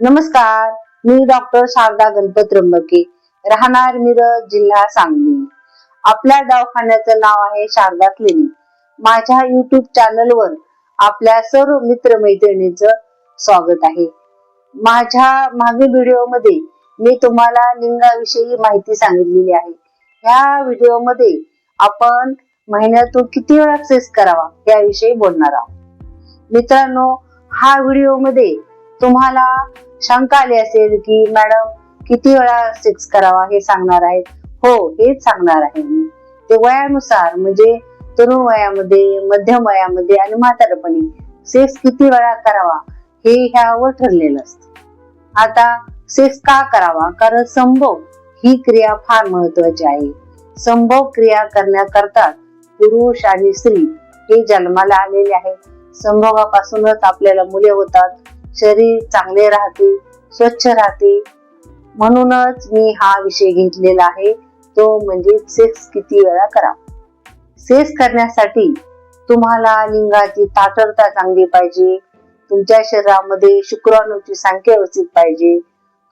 नमस्कार मी डॉक्टर शारदा गणपत त्र्यंबके राहणार मिरज जिल्हा सांगली. आपल्या दवाखान्याचं नाव आहे शारदा क्लिनिक माझ्या युट्यूब चॅनलवर आपल्या सर्व मित्र मैत्रिणींचं स्वागत आहे. माझ्या मागील व्हिडिओमध्ये मी तुम्हाला लिंगाविषयी माहिती सांगितलेली आहे. ह्या व्हिडिओमध्ये आपण महिन्यातून किती वेळा सेस करावा याविषयी बोलणार आहोत. मित्रांनो हा व्हिडिओमध्ये तुम्हाला शंका आली असेल की मॅडम किती वेळा सेक्स करावा हे सांगणार आहेत? हो हेच सांगणार आहे मी. ते वयानुसार म्हणजे तरुण वयामध्ये मध्यम वयामध्ये आणि म्हातारपणी सेक्स किती वेळा करावा हे ह्यावर ठरलेलं असतं. आता सेक्स का करावा? कारण संभोग ही क्रिया फार महत्वाची आहे. संभोग क्रिया करण्याकरता पुरुष आणि स्त्री हे जन्माला आलेले आहेत. संभोगापासूनच आपल्याला मुले होतात. शरीर चांगले राहते स्वच्छ राहते. म्हणूनच मी हा विषय घेतलेला आहे. तो म्हणजे सेक्स किती वेळा करा. सेक्स करण्यासाठी तुम्हाला लिंगाची ताठरता चांगली पाहिजे. तुमच्या शरीरामध्ये शुक्राणूची संख्या व्यवस्थित पाहिजे.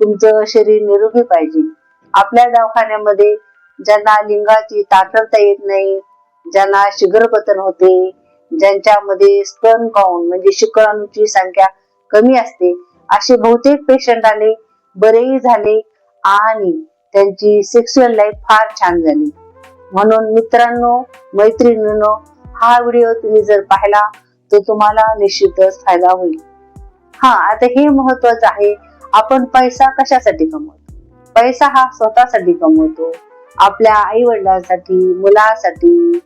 तुमचं शरीर निरोगी पाहिजे. आपल्या दवाखान्यामध्ये ज्यांना लिंगाची ताठरता येत नाही ज्यांना शुगरपतन होते ज्यांच्यामध्ये स्तन काउंट म्हणजे शुक्राणूची संख्या कमी असते. असे बहुतेक पेशंट आले बरेही झाले आणि त्यांची सेक्शुअल लाईफ फार छान झाली. म्हणून मित्रांनो मैत्रिणींनो हा व्हिडिओ तुम्ही जर पाहिला तर तुम्हाला निश्चितच फायदा होईल. हा आता हे महत्वाचं आहे आपण पैसा कशासाठी कमवतो? पैसा हा स्वतःसाठी कमवतो आपल्या आई वडिलांसाठी मुलासाठी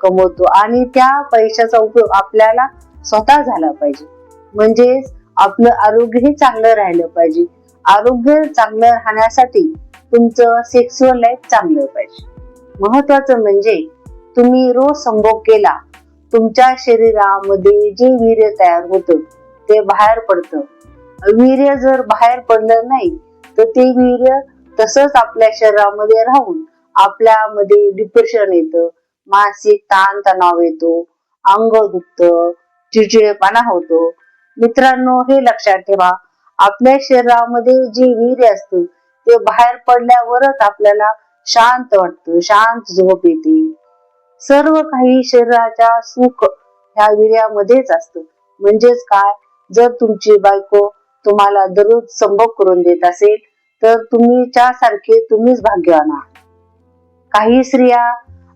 कमवतो आणि त्या पैशाचा उपयोग आपल्याला स्वतः झाला पाहिजे. म्हणजेच आपलं आरोग्यही चांगलं राहिलं पाहिजे. आरोग्य चांगलं राहण्यासाठी तुमचं सेक्सुअल लाईफ चांगलं पाहिजे. महत्वाचं म्हणजे तुम्ही रोज संभोग केला तुमच्या शरीरामध्ये जे वीर्य तयार होतं ते बाहेर पडतं. वीर्य जर बाहेर पडलं नाही तर ते वीर्य तसंच आपल्या शरीरामध्ये राहून आपल्यामध्ये डिप्रेशन येतं मानसिक ताण तणाव येतो अंग दुखतं चिडचिडेपणा होतो. मित्रांनो हे लक्षात ठेवा. आपल्या शरीरामध्ये जे वीर्य असते ते बाहेर पडल्यावरच आपल्याला शांत वाटतं शांत झोप येते. सर्व काही शरीराच्या सुख ह्या वीर्यामध्येच असत. म्हणजेच काय? जर तुमची बायको तुम्हाला दररोज संभोग करून देत असेल तर तुम्ही सारखे तुम्हीच भाग्यवान आहात. काही स्त्रिया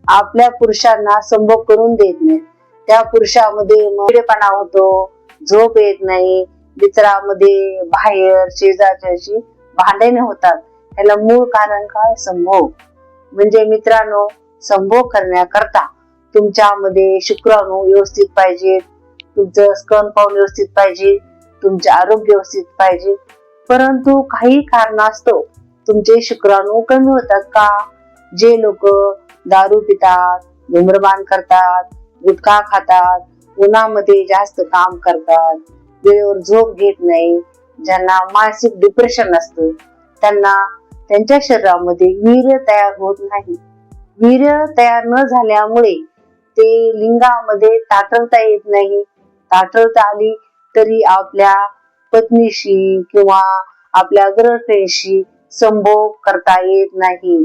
आपल्या पुरुषांना संभोग करून देत नाहीत. त्या पुरुषामध्ये मोडेपणा होतो झोप येत नाही मित्रामध्ये बाहेर शेजारच्याशी भांडणे होतात. त्याला मूळ कारण काय? संभोग. म्हणजे मित्रांनो संभोग करण्याकरता तुमच्यामध्ये शुक्राणू व्यवस्थित पाहिजे तुमचं स्कन पाहून व्यवस्थित पाहिजे तुमचे आरोग्य व्यवस्थित पाहिजे. परंतु काही कारणास्तव तुमचे शुक्राणू कमी होतात का? जे लोक दारू पितात धूम्रपान करतात गुटखा खातात उन्हामध्ये जास्त काम करतात वेळेवर झोप घेत नाही ज्यांना मानसिक डिप्रेशन असतं त्यांना त्यांच्या शरीरामध्ये वीर्य तयार होत नाही. वीर्य तयार न झाल्यामुळे ते लिंगामध्ये ताठरता येत नाही. ताठरता आली तरी आपल्या पत्नीशी किंवा आपल्या गर्लफ्रेंडशी संभोग करता येत नाही.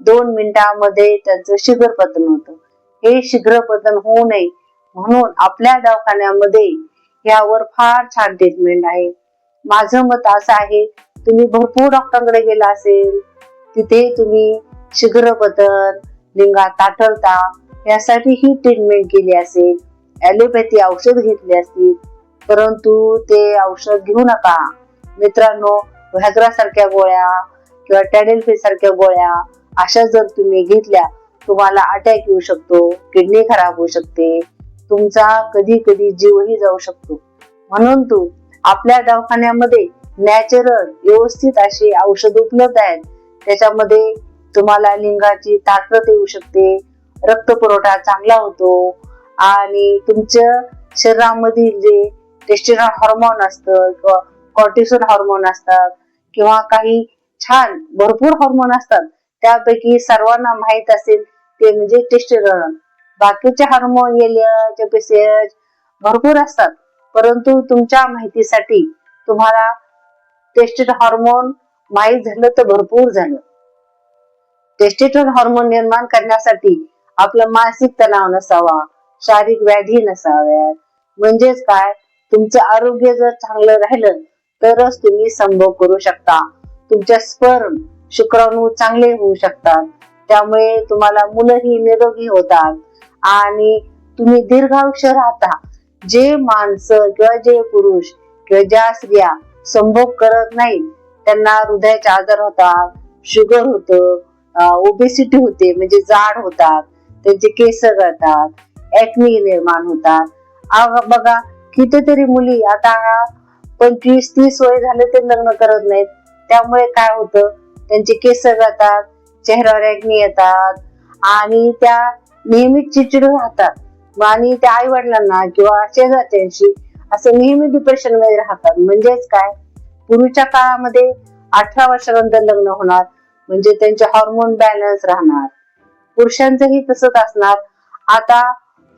दोन मिनिटांमध्ये त्यांचं शीघ्रपतन होतं. हे शीघ्रपतन होऊ नये म्हणून आपल्या दवाखान्यामध्ये यावर फार छान ट्रीटमेंट आहे. माझं मत असं आहे तुम्ही भरपूर डॉक्टरांकडे गेला असेल तिथे तुम्ही शीघ्रपतन लिंगात ताठरता यासाठी ही ट्रीटमेंट केली असेल. ॲलोपॅथी औषध घेतली असतील परंतु ते औषध घेऊ नका. मित्रांनो व्हॅग्रासारख्या गोळ्या किंवा टॅडेलफी सारख्या गोळ्या अशा जर तुम्ही घेतल्या तुम्हाला अटॅक येऊ शकतो किडनी खराब होऊ शकते. तुमचा कधी कधी जीवही जाऊ शकतो. म्हणून तू आपल्या दवाखान्यामध्ये नॅचरल व्यवस्थित अशी औषध उपलब्ध आहेत. त्याच्यामध्ये तुम्हाला लिंगाची ताकद येऊ शकते रक्त पुरवठा चांगला होतो आणि तुमच्या शरीरामधील जे टेस्टिरॉन हॉर्मोन असतं किंवा कॉर्टिसोन हॉर्मोन असतात किंवा काही छान भरपूर हॉर्मोन असतात त्यापैकी सर्वांना माहीत असेल ते म्हणजे टेस्टिरॉन बाकीचे हार्मोन एलियच एच भरपूर असतात. परंतु तुमच्या माहितीसाठी तुम्हाला टेस्टेड हार्मोन माहीत झालं तर भरपूर झालं. टेस्टेटोन हार्मोन निर्माण करण्यासाठी आपला मानसिक तणाव नसावा शारीरिक व्याधी नसाव्यात. म्हणजेच काय? तुमचं आरोग्य जर चांगलं राहिलं तरच तुम्ही संभोग करू शकता. तुमच्या स्पर्म शुक्राणू चांगले होऊ शकतात. त्यामुळे तुम्हाला मुलंही निरोगी होतात. आणि तुम्ही दीर्घायुष्य राहता. जे माणसं किंवा जे पुरुष किंवा ज्या स्त्रिया संभोग करत नाहीत त्यांना हृदयाचे आजार होतात शुगर होतं ओबेसिटी होते म्हणजे जाड होतात त्यांचे केस गळतात ऍक्नी निर्माण होतात. बघा कितीतरी मुली आता पंचवीस तीस वय झाले ते लग्न करत नाहीत. त्यामुळे काय होतं त्यांचे केस गळतात चेहऱ्यावर ऍक्नी येतात आणि त्या नेहमीच चिडचिड राहतात. आणि त्या आई वडिलांना किंवा शेजारच्याशी असे नेहमी डिप्रेशनमध्ये राहतात. म्हणजेच काय? पूर्वीच्या काळामध्ये अठरा वर्षानंतर लग्न होणार म्हणजे त्यांचे हॉर्मोन बॅलन्स राहणार. पुरुषांचंही तसंच असणार. आता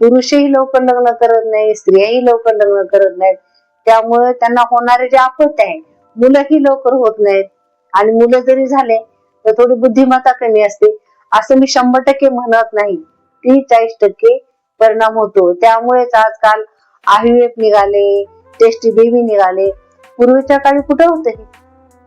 पुरुषही लवकर लग्न करत नाही स्त्रियाही लवकर लग्न करत नाहीत. त्यामुळे त्यांना होणारे जे अपत्य आहे मुलंही लवकर होत नाहीत. आणि मुलं जरी झाले तर थोडी बुद्धिमत्ता कमी असते. असं मी शंभर टक्के म्हणत नाही. तीस चाळीस टक्के परिणाम होतो. त्यामुळेच आजकाल आयुएफ निघाले टेस्टी बेबी निघाले. पूर्वीच्या काळी कुठं होतं हे?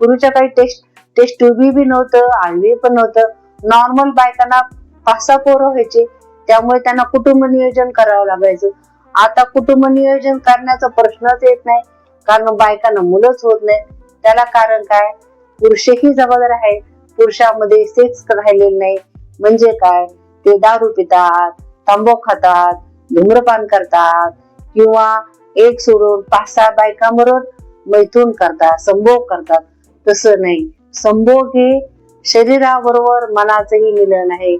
पूर्वीच्या काळी टेस्ट टेस्ट बी बी नव्हतं आयव्हीएफ पण नव्हतं. नॉर्मल बायकांना पाच सहा पोरं व्हायचे. त्यामुळे त्यांना कुटुंब नियोजन करावं लागायचं. आता कुटुंब नियोजन करण्याचा प्रश्नच येत नाही. कारण बायकांना मुलंच होत नाही. त्याला कारण काय? पुरुषही जबाबदार आहे पुरुषामध्ये सेक्स राहिलेलं नाही. म्हणजे काय? ते दारू पितात तांबो खातात धूम्रपान करतात किंवा एक सोडून पाच सहा बायकांबरोबर मैथून करतात संभोग करतात. तसं नाही. संभोग हे शरीराबरोबर मनाचंही मिलन आहे.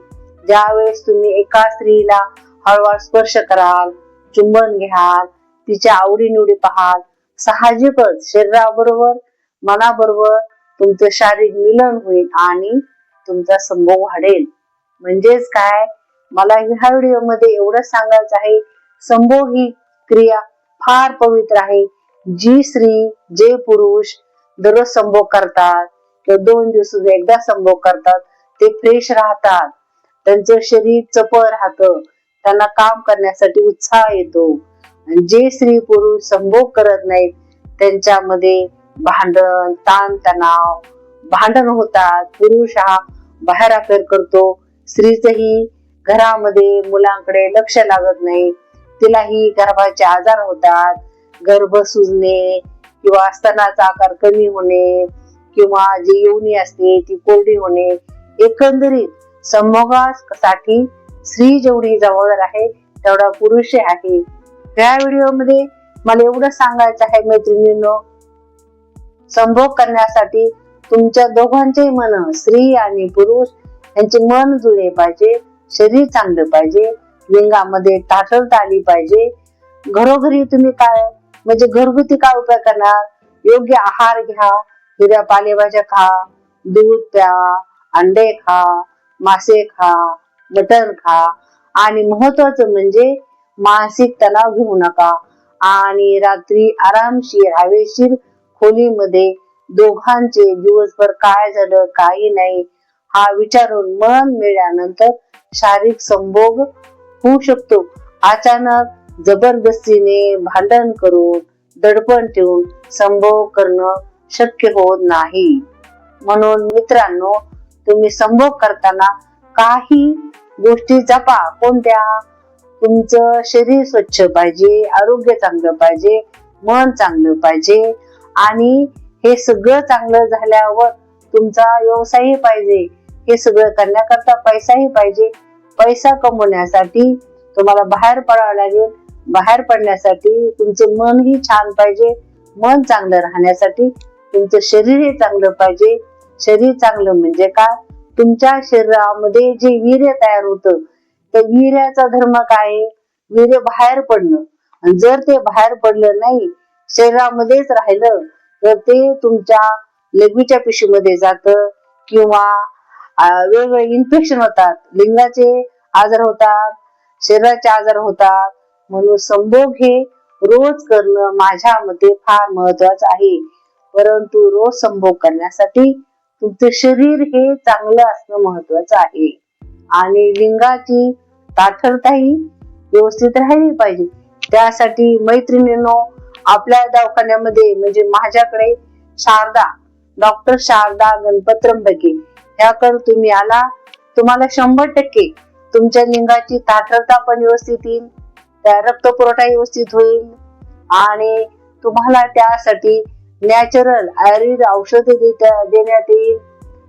ज्यावेळेस तुम्ही एका स्त्रीला हळूहळू स्पर्श कराल चुंबन घ्याल तिच्या आवडीनिवडी पाहाल साहजिकच शरीराबरोबर मनाबरोबर तुमचं शारीरिक मिलन होईल आणि तुमचा संभोग वाढेल. म्हणजेच काय? मला ह्या व्हिडिओमध्ये एवढं सांगायचं आहे संभोग ही क्रिया फार पवित्र आहे. जी स्त्री जे पुरुष दररोज संभोग करतात किंवा दोन दिवस एकदा संभोग करतात ते फ्रेश राहतात. त्यांचं शरीर चपळ राहतं. त्यांना काम करण्यासाठी उत्साह येतो. आणि जे स्त्री पुरुष संभोग करत नाहीत त्यांच्यामध्ये भांडण ताण तणाव भांडण होतात. पुरुष हा बाहेर अफेअर करतो स्त्रीचंही घरामध्ये मुलांकडे लक्ष लागत नाही. तिलाही गर्भाचे आजार होतात. गर्भ सुजणे किंवा स्तनाचा आकार कमी होणे किंवा जी योनी असते ती कोरडी होणे एकंदरीत संभोगासाठी स्त्री जेवढी जबाबदार आहे तेवढा पुरुष आहे. या व्हिडिओमध्ये मला एवढं सांगायचं आहे मैत्रिणींनो संभोग करण्यासाठी तुमच्या दोघांचे मन स्त्री आणि पुरुष त्यांचे मन जुळे पाहिजे शरीर चांगलं पाहिजे लिंगामध्ये ताठरता आली पाहिजे. घरोघरी तुम्ही काय म्हणजे घरगुती काय उपाय करणार? योग्य आहार घ्या हिरव्या पालेभाज्या खा दूध प्या अंडे खा मासे खा मटण खा. आणि महत्वाचं म्हणजे मानसिक तणाव घेऊ नका. आणि रात्री आरामशीर हवेशीर खोलीमध्ये दोघांचे दिवसभर काय झालं काही नाही. हा विचारून मन मिळाल्यानंतर शारीरिक संभोग होऊ शकतो. अचानक जबरदस्तीने भांडण करून दडपण ठेवून संभोग करणं शक्य होत नाही. म्हणून मित्रांनो तुम्ही संभोग करताना काही गोष्टी जपा. कोणत्या? तुमचं शरीर स्वच्छ पाहिजे आरोग्य चांगलं पाहिजे मन चांगलं पाहिजे आणि हे सगळं चांगलं झाल्यावर तुमचा व्यवसायही पाहिजे. हे सगळं करण्याकरता पैसाही पाहिजे. पैसा कमवण्यासाठी तुम्हाला बाहेर पडावं लागेल. बाहेर पडण्यासाठी तुमचं मनही छान पाहिजे. मन चांगलं राहण्यासाठी तुमचं शरीरही चांगलं पाहिजे. शरीर चांगलं म्हणजे काय? तुमच्या शरीरामध्ये जे वीर्य तयार होतं त्या वीर्याचा धर्म काय आहे? वीर्य बाहेर पडणं. जर ते बाहेर पडलं नाही शरीरामध्येच राहिलं तर ते तुमच्या लघवीच्या पिशवीमध्ये जात किंवा वेगवेगळे इन्फेक्शन होतात. लिंगाचे आजार होतात शरीराचे आजार होतात. म्हणून संभोग हे रोज करणं माझ्या मते फार महत्वाचं आहे. परंतु रोज संभोग करण्यासाठी तुमचं शरीर हे चांगलं असणं महत्वाचं आहे. आणि लिंगाची ताठरताही व्यवस्थित राहिली पाहिजे. त्यासाठी मैत्रिणींनो आपल्या दवाखान्यामध्ये म्हणजे माझ्याकडे शारदा डॉक्टर शारदा गणपत ह्याकडे तुम्ही आला. तुम्हाला शंभर टक्के तुमच्या लिंगाची ताठरता पण व्यवस्थित येईल. त्या रक्त पुरवठा व्यवस्थित होईल. आणि तुम्हाला त्यासाठी नॅचरल आयुर्वेद औषध देण्यात येईल.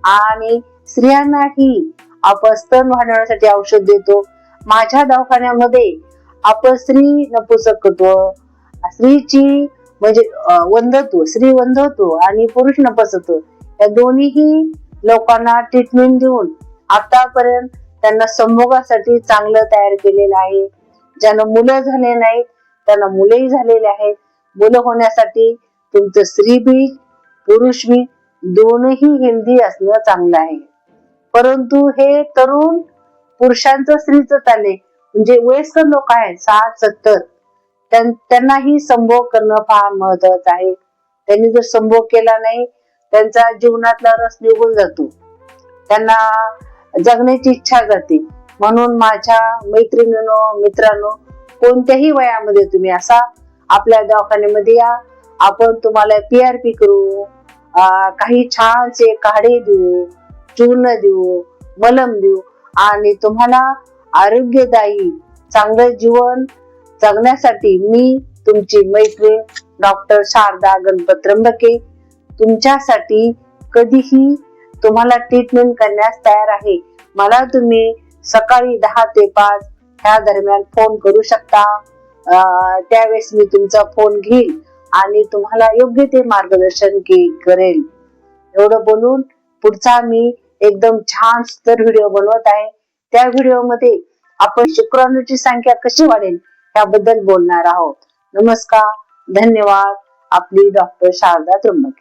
आणि स्त्रियांनाही आपण स्तन वाढवण्यासाठी औषध देतो. माझ्या दवाखान्यामध्ये आपण स्त्री नपुसकत्व स्त्रीची म्हणजे वंधत्व स्त्री वंधत्व आणि पुरुष नपसत्व या दोन्हीही लोकांना ट्रीटमेंट देऊन आतापर्यंत त्यांना संभोगासाठी चांगलं तयार केलेलं आहे. ज्यांना मुलं झाले नाहीत त्यांना मुलंही झालेले आहेत. मुलं होण्यासाठी तुमचं स्त्री बीज पुरुष बीज दोनही हेल्दी असणं चांगलं आहे. परंतु हे तरुण पुरुषांचं स्त्रीचं चालले म्हणजे वयस्कर लोक आहेत साठ सत्तर. त्यां- त्यांनाही संभोग करणं फार महत्वाचं आहे. त्यांनी जर संभोग केला नाही त्यांचा जीवनातला रस निघून जातो. त्यांना जगण्याची इच्छा जाते. म्हणून माझ्या मैत्रिणीनो मित्रांनो कोणत्याही वयामध्ये तुम्ही असा आपल्या दवाखान्यामध्ये या. आपण तुम्हाला पी आर पी करू. काही छानसे काढे देऊ चूर्ण देऊ मलम देऊ. आणि तुम्हाला आरोग्यदायी चांगलं जीवन जगण्यासाठी मी तुमची मैत्रीण डॉक्टर शारदा गणपत त्र्यंबके तुमच्यासाठी कधीही तुम्हाला ट्रीटमेंट करण्यास तयार आहे. मला तुम्ही सकाळी दहा ते पाच ह्या दरम्यान फोन करू शकता. त्यावेळेस मी तुमचा फोन घेईल आणि तुम्हाला योग्य ते मार्गदर्शन करेल. एवढं बोलून पुढचा मी एकदम छान सुंदर व्हिडिओ बनवत आहे. त्या व्हिडिओमध्ये आपण शुक्राणूची संख्या कशी वाढेल याबद्दल बोलणार आहोत. नमस्कार धन्यवाद. आपली डॉक्टर शारदा त्र्यंबके.